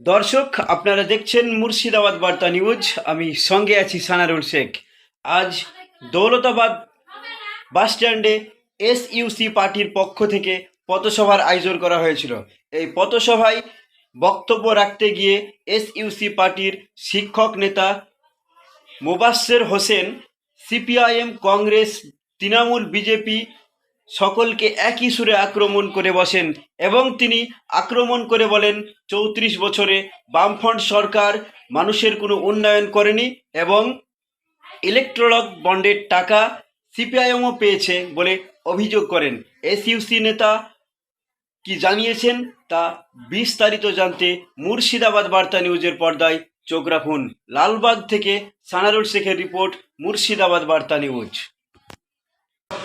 দর্শক, আপনারা দেখছেন মুর্শিদাবাদ বার্তা নিউজ। আমি সঙ্গে আছি সানারুল শেখ। আজ দৌলতাবাদ বাস স্ট্যান্ডে এস ইউসি পার্টির পক্ষ থেকে পথসভার আয়োজন করা হয়েছিল। এই পথসভায় বক্তব্য রাখতে গিয়ে এস ইউসি পার্টির শিক্ষক নেতা Mobasher Hossain, CPIM, Congress, Trinamool, BJP সকলকে একই সুরে আক্রমণ করে বসেন এবং তিনি আক্রমণ করে বলেন, চৌত্রিশ বছরে বামফ্রন্ট সরকার মানুষের কোনো উন্নয়ন করেনি এবং ইলেকট্রলক বন্ডের টাকা সিপিআইএমও পেয়েছে বলে অভিযোগ করেন। এসইউসি নেতা কি জানিয়েছেন তা বিস্তারিত জানতে মুর্শিদাবাদ বার্তা নিউজের পর্দায় চোখ রাখুন। লালবাগ থেকে সানারুল শেখের রিপোর্ট, মুর্শিদাবাদ বার্তা নিউজ।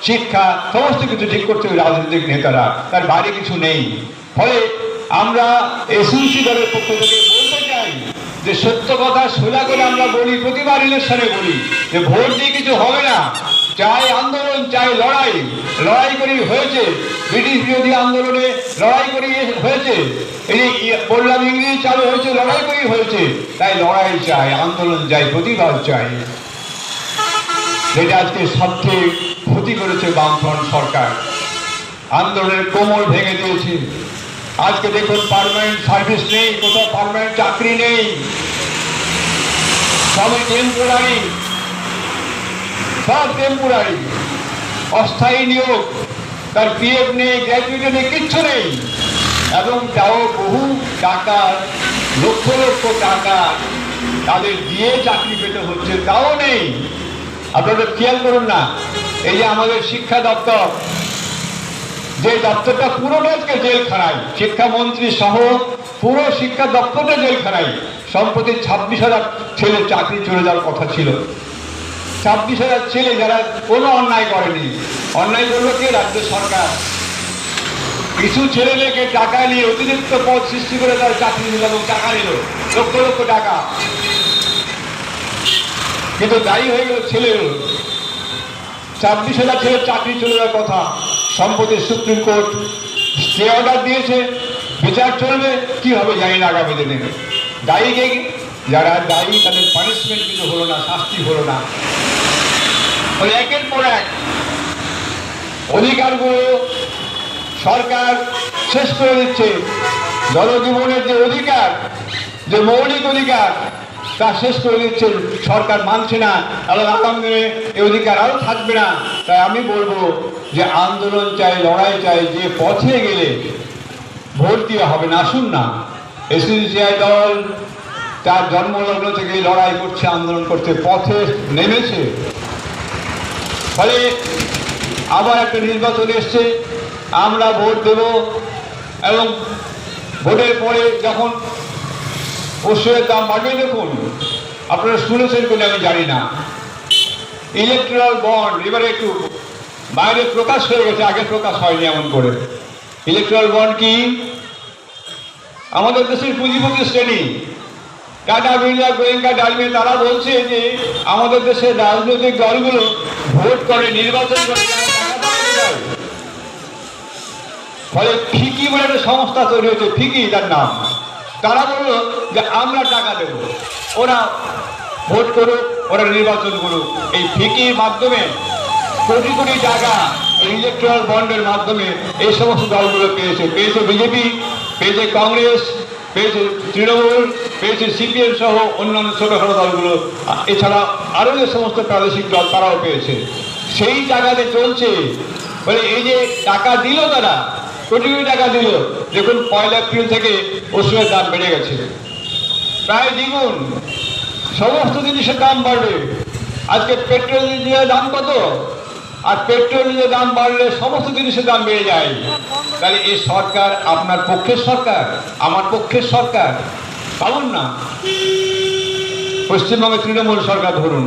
শিক্ষা সমস্ত কিছু ঠিক করছে ওই রাজনৈতিক নেতারা। তার বাইরে কিছু নেই। ফলে আমরা এসইউসি দলের পক্ষ থেকে বলতে চাই যে সত্য কথা সোজা করে আমরা বলি, প্রতিবার ইলেকশনে বলি যে ভোট দিয়ে কিছু হবে না। চাই আন্দোলন, চাই লড়াই। লড়াই করেই হয়েছে। ব্রিটিশ বিরোধী আন্দোলনে লড়াই করেই হয়েছে। এই বললাম ইংরেজি চালু হয়েছে, লড়াই করেই হয়েছে। তাই লড়াই চাই, আন্দোলন চাই, প্রতিবাদ চাই। যেটা আজকে সবচেয়ে ক্ষতি করেছে বামফ্রন্ট সরকার। আন্দোলনের কোমল ভেঙে দিয়েছে আজকে দেখুন পার্মানেন্ট সার্ভিস নেই, কোথাও পারমানেন্ট চাকরি নেই। সবই টেম্পোরারি সব টেম্পোরারি অস্থায়ী নিয়োগ, তার পিএফ নেই গ্র্যাজুয়েটি নেই, কিচ্ছু নেই। এবং তাও বহু টাকা, লক্ষ লক্ষ টাকা তাদের দিয়ে চাকরি পেতে হচ্ছে, তাও নেই। আপনারা খেয়াল করুন না এই যে আমাদের শিক্ষা দপ্তর, যে দপ্তরটা পুরোটা আজকে জেলখানায়, শিক্ষামন্ত্রী সহ পুরো শিক্ষা দপ্তরটা জেলখানায়। সম্প্রতি ছাব্বিশ হাজার ছেলে চাকরি চলে যাওয়ার কথা ছিল। ছাব্বিশ হাজার ছেলে যারা কোনো অন্যায় করেনি। অন্যায় করল কে? রাজ্য সরকার। কিছু ছেলেদেরকে টাকা নিয়ে অতিরিক্ত পদ সৃষ্টি করে তার চাকরি দিল এবং টাকা নিল। লক্ষ লক্ষ টাকা। কিন্তু দায়ী হয়ে গেল ছেলেগুলো। ছাব্বিশ হাজার ছেলের চাকরি চলে যাওয়ার কথা। সম্প্রতি সুপ্রিম কোর্ট স্টে অর্ডার দিয়েছে। বিচার চলবে, কি হবে জানি না আগামী দিনে। দায়ী কে যারা দায়ী, তাদের পানিশমেন্ট কিন্তু হলো না, শাস্তি হলো না। একের পর এক অধিকারগুলো সরকার শেষ করে দিচ্ছে। জনজীবনের যে অধিকার, যে মৌলিক অধিকার তা শেষ করে দিচ্ছে, সরকার মানছে না এবং আগামী দিনে এই অধিকার আরও থাকবে না। তাই আমি বলব যে আন্দোলন চাই, লড়াই চাই, যে পথে গেলে ভোট দিয়ে হবে না, আসুন না। এসিসিআই দল তার জন্মলগ্ন থেকে লড়াই করছে, আন্দোলন করছে, পথে নেমেছে। ফলে আবার একটা নির্বাচন এসছে, আমরা ভোট দেব এবং ভোটের পরে যখন ওষুধের দাম বাড়বে দেখুন। আপনারা শুনেছেন কিনা আমি জানি না। ইলেকট্রাল বন্ড এবারে একটু বাইরে প্রকাশ হয়ে গেছে, আগে প্রকাশ হয়নি এমন করে। ইলেকট্রাল বন্ড কি? আমাদের দেশের পুঁজিপতি শ্রেণি, টাটা, বিড়লা, গোয়েঙ্কা ডালমে তারা বলছে যে আমাদের দেশের রাজনৈতিক দলগুলো ভোট করে, নির্বাচন করে। ফলে ফিকি বলে একটা সংস্থা তৈরি হয়েছে, ফিকি তার নাম। তারা বলল যে আমরা টাকা দেব। ওরা ভোট করুক, ওরা নির্বাচন করুক। এই ফিকির মাধ্যমে কোটি কোটি টাকা ইলেকট্রাল বন্ডের মাধ্যমে এই সমস্ত দলগুলো পেয়েছে। পেয়েছে বিজেপি, পেয়েছে কংগ্রেস, পেয়েছে তৃণমূল, পেয়েছে সিপিএম সহ অন্যান্য ছোটখাটো দলগুলো। এছাড়া আরও যে সমস্ত প্রাদেশিক দল, তারাও পেয়েছে। সেই টাকাতে চলছে। বলে এই যে টাকা দিল তারা কোটি কোটি টাকা দিল। দেখুন, পয়লা এপ্রিল থেকে ওষুধের দাম বেড়ে গেছে। প্রায় দ্বিগুণ। সমস্ত জিনিসের দাম বাড়বে। আজকে পেট্রোল ডিজেলের দাম কত? আর পেট্রোল ডিজেলের দাম বাড়লে সমস্ত জিনিসের দাম বেড়ে যায়। তাহলে এই সরকার আপনার পক্ষের সরকার, আমার পক্ষের সরকার, পাবন না। পশ্চিমবঙ্গের তৃণমূল সরকার ধরুন।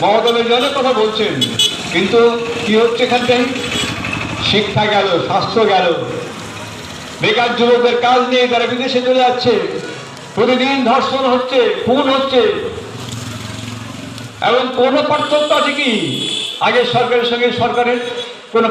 মমতা ব্যানার্জি অনেক কথা বলছেন, কিন্তু কি হচ্ছে এখানটাই শিক্ষা গেল, স্বাস্থ্য গেল। বেকার যুবকদের কাজ নিয়ে তারা বিদেশে চলে যাচ্ছে। প্রতিদিন ধর্ষণ হচ্ছে, খুন হচ্ছে। এবং কোনো পার্থক্য আছে কি? আগের সরকারের সঙ্গে সরকারের কোনো